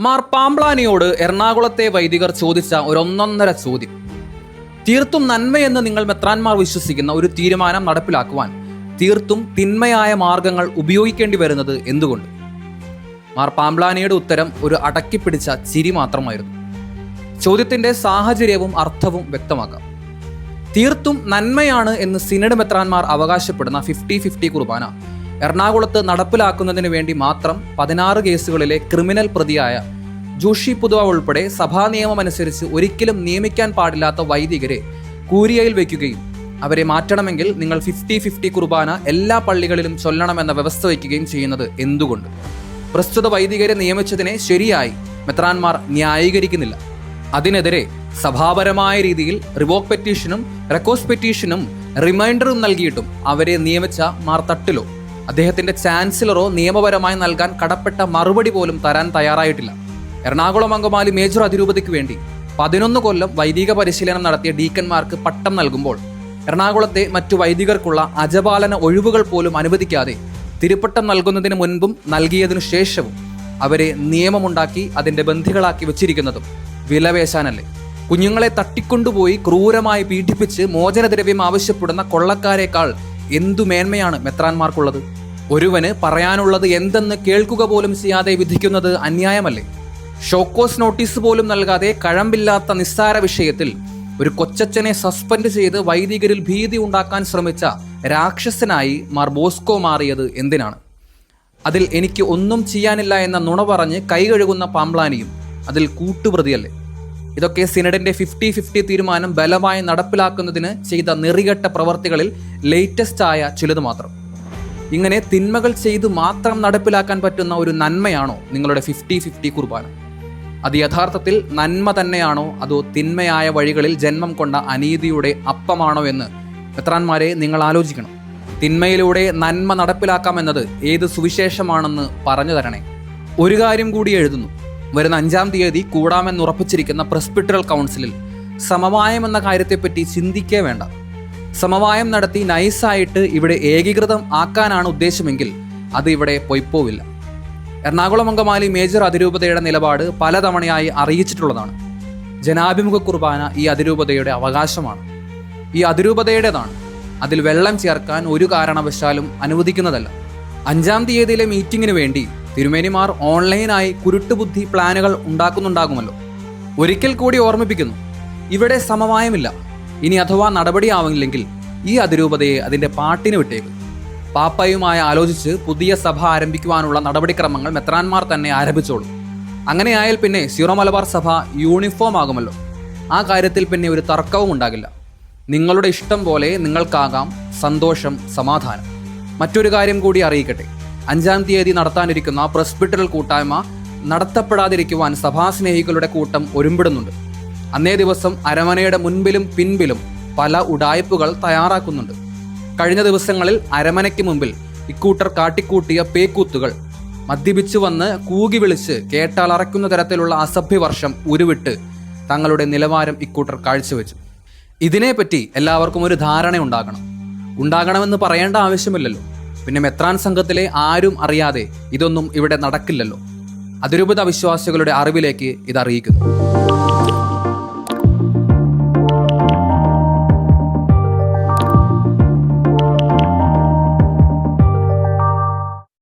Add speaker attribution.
Speaker 1: മാർ പാംപ്ലാനിയോട് എറണാകുളത്തെ വൈദികർ ചോദിച്ച ഒരൊന്നൊന്നര ചോദ്യം. തീർത്തും നന്മയെന്ന് നിങ്ങൾ മെത്രാൻമാർ വിശ്വസിക്കുന്ന ഒരു തീരുമാനം നടപ്പിലാക്കുവാൻ തീർത്തും തിന്മയായ മാർഗങ്ങൾ ഉപയോഗിക്കേണ്ടി വരുന്നത് എന്തുകൊണ്ട്? മാർ പാംപ്ലാനിയുടെ ഉത്തരം ഒരു അടക്കിപ്പിടിച്ച ചിരി മാത്രമായിരുന്നു. ചോദ്യത്തിന്റെ സാഹചര്യവും അർത്ഥവും വ്യക്തമാക്കാം. തീർത്തും നന്മയാണ് എന്ന് സിനഡ് മെത്രാൻമാർ അവകാശപ്പെടുന്ന ഫിഫ്റ്റി ഫിഫ്റ്റി കുർബാന. എറണാകുളത്ത് നടപ്പിലാക്കുന്നതിന് വേണ്ടി മാത്രം പതിനാറ് കേസുകളിലെ ക്രിമിനൽ പ്രതിയായ ജോഷി പുതുവ ഉൾപ്പെടെ സഭാ നിയമമനുസരിച്ച് ഒരിക്കലും നിയമിക്കാൻ പാടില്ലാത്ത വൈദികരെ കൂരിയയിൽ വയ്ക്കുകയും അവരെ മാറ്റണമെങ്കിൽ നിങ്ങൾ ഫിഫ്റ്റി ഫിഫ്റ്റി കുർബാന എല്ലാ പള്ളികളിലും ചൊല്ലണമെന്ന വ്യവസ്ഥ വയ്ക്കുകയും ചെയ്യുന്നത് എന്തുകൊണ്ട്? പ്രസ്തുത വൈദികരെ നിയമിച്ചതിനെ ശരിയായി മെത്രാൻമാർ ന്യായീകരിക്കുന്നില്ല. അതിനെതിരെ സഭാപരമായ രീതിയിൽ റിവോക്ക് പെറ്റീഷനും റെക്കോസ് പെറ്റീഷനും റിമൈൻഡറും നൽകിയിട്ടും അവരെ നിയമിച്ച മാർ തട്ടിലോ അദ്ദേഹത്തിന്റെ ചാൻസലറോ നിയമപരമായി നൽകാൻ കടപ്പെട്ട മറുപടി പോലും തരാൻ തയ്യാറായിട്ടില്ല. എറണാകുളം അങ്കമാലി മേജർ അതിരൂപതയ്ക്ക് വേണ്ടി പതിനൊന്ന് കൊല്ലം വൈദിക പരിശീലനം നടത്തിയ ഡീക്കന്മാർക്ക് പട്ടം നൽകുമ്പോൾ എറണാകുളത്തെ മറ്റു വൈദികർക്കുള്ള അജപാലന ഒഴിവുകൾ പോലും അനുവദിക്കാതെ തിരുപ്പട്ടം നൽകുന്നതിന് മുൻപും നൽകിയതിനു ശേഷവും അവരെ നിയമമുണ്ടാക്കി അതിന്റെ ബന്ധികളാക്കി വെച്ചിരിക്കുന്നതും വിലവേശാനല്ലേ. കുഞ്ഞുങ്ങളെ തട്ടിക്കൊണ്ടുപോയി ക്രൂരമായി പീഡിപ്പിച്ച് മോചനദ്രവ്യം ആവശ്യപ്പെടുന്ന കൊള്ളക്കാരേക്കാൾ എന്തു മേന്മയാണ് മെത്രാന്മാർക്കുള്ളത്? ഒരുവന് പറയാനുള്ളത് എന്തെന്ന് കേൾക്കുക പോലും ചെയ്യാതെ വിധിക്കുന്നത് അന്യായമല്ലേ? ഷോക്കോസ് നോട്ടീസ് പോലും നൽകാതെ കഴമ്പില്ലാത്ത നിസ്സാര വിഷയത്തിൽ ഒരു കൊച്ചച്ഛനെ സസ്പെൻഡ് ചെയ്ത് വൈദികരിൽ ഭീതി ഉണ്ടാക്കാൻ ശ്രമിച്ച രാക്ഷസനായി മാർ ബോസ്കോ മാറിയത് എന്തിനാണ്? അതിൽ എനിക്ക് ഒന്നും ചെയ്യാനില്ല എന്ന നുണ പറഞ്ഞ് കൈ കഴുകുന്ന പാംപ്ലാനിയും അതിൽ കൂട്ടുപ്രതിയല്ലേ? ഇതൊക്കെ സിനഡിന്റെ ഫിഫ്റ്റി ഫിഫ്റ്റി തീരുമാനം ബലമായി നടപ്പിലാക്കുന്നതിന് ചെയ്ത നെറികെട്ട പ്രവർത്തികളിൽ ലേറ്റസ്റ്റ് ആയ ചിലത് മാത്രം. ഇങ്ങനെ തിന്മകൾ ചെയ്ത് മാത്രം നടപ്പിലാക്കാൻ പറ്റുന്ന ഒരു നന്മയാണോ നിങ്ങളുടെ ഫിഫ്റ്റി ഫിഫ്റ്റി കുർബാന? അത് യഥാർത്ഥത്തിൽ നന്മ തന്നെയാണോ? അതോ തിന്മയായ വഴികളിൽ ജന്മം കൊണ്ട അനീതിയുടെ അപ്പമാണോ എന്ന് മെത്രാന്മാരെ നിങ്ങൾ ആലോചിക്കണം. തിന്മയിലൂടെ നന്മ നടപ്പിലാക്കാമെന്നത് ഏത് സുവിശേഷമാണെന്ന് പറഞ്ഞു തരണേ. ഒരു കാര്യം കൂടി എഴുതുന്നു. വരുന്ന അഞ്ചാം തീയതി കൂടാമെന്ന് ഉറപ്പിച്ചിരിക്കുന്ന പ്രസ്പിറ്ററൽ കൗൺസിലിൽ സമവായം എന്ന കാര്യത്തെപ്പറ്റി ചിന്തിക്കേ വേണ്ട. സമവായം നടത്തി നൈസായിട്ട് ഇവിടെ ഏകീകൃതം ആക്കാനാണ് ഉദ്ദേശമെങ്കിൽ അത് ഇവിടെ പൊയ്പോവില്ല. എറണാകുളം അങ്കമാലി മേജർ അതിരൂപതയുടെ നിലപാട് പലതവണയായി അറിയിച്ചിട്ടുള്ളതാണ്. ജനാഭിമുഖ കുർബാന ഈ അതിരൂപതയുടെ അവകാശമാണ്. ഈ അതിരൂപതയുടേതാണ്. അതിൽ വെള്ളം ചേർക്കാൻ ഒരു കാരണവശാലും അനുവദിക്കുന്നതല്ല. അഞ്ചാം തീയതിയിലെ മീറ്റിംഗിന് വേണ്ടി തിരുമേനിമാർ ഓൺലൈനായി കുരുട്ടുബുദ്ധി പ്ലാനുകൾ ഉണ്ടാക്കുന്നുണ്ടാകുമല്ലോ. ഒരിക്കൽ കൂടി ഓർമ്മിപ്പിക്കുന്നു. ഇവിടെ സമവായമില്ല. ഇനി അഥവാ നടപടിയാവില്ലെങ്കിൽ ഈ അതിരൂപതയെ അതിന്റെ പാട്ടിന് വിട്ടേക്കും. പാപ്പയുമായി ആലോചിച്ച് പുതിയ സഭ ആരംഭിക്കുവാനുള്ള നടപടിക്രമങ്ങൾ മെത്രാന്മാർ തന്നെ ആരംഭിച്ചോളൂ. അങ്ങനെയായാൽ പിന്നെ സീറോ മലബാർ സഭ യൂണിഫോം ആകുമല്ലോ. ആ കാര്യത്തിൽ പിന്നെ ഒരു തർക്കവും ഉണ്ടാകില്ല. നിങ്ങളുടെ ഇഷ്ടം പോലെ നിങ്ങൾക്കാകാം സന്തോഷം സമാധാനം. മറ്റൊരു കാര്യം കൂടി അറിയിക്കട്ടെ. അഞ്ചാം തീയതി നടത്താനിരിക്കുന്ന പ്രസ്പിറ്ററൽ കൂട്ടായ്മ നടത്തപ്പെടാതിരിക്കുവാൻ സഭാസ്നേഹികളുടെ കൂട്ടം ഒരുമ്പിടുന്നുണ്ട്. അന്നേ ദിവസം അരമനയുടെ മുൻപിലും പിൻപിലും പല ഉടായ്പുകൾ തയ്യാറാക്കുന്നുണ്ട്. കഴിഞ്ഞ ദിവസങ്ങളിൽ അരമനയ്ക്ക് മുമ്പിൽ ഇക്കൂട്ടർ കാട്ടിക്കൂട്ടിയ പേക്കൂത്തുകൾ മദ്യപിച്ചു വന്ന് കൂകി വിളിച്ച് കേട്ടാൽ അറയ്ക്കുന്ന തരത്തിലുള്ള അസഭ്യവർഷം ഉരുവിട്ട് തങ്ങളുടെ നിലവാരം ഇക്കൂട്ടർ കാഴ്ചവെച്ചു. ഇതിനെപ്പറ്റി എല്ലാവർക്കും ഒരു ധാരണ ഉണ്ടാകണം. ഉണ്ടാകണമെന്ന് പറയേണ്ട ആവശ്യമില്ലല്ലോ. പിന്നെ മെത്രാൻ സംഘത്തിലെ ആരും അറിയാതെ ഇതൊന്നും ഇവിടെ നടക്കില്ലല്ലോ. അതിരൂപത വിശ്വാസികളുടെ അറിവിലേക്ക് ഇത് അറിയിക്കുന്നു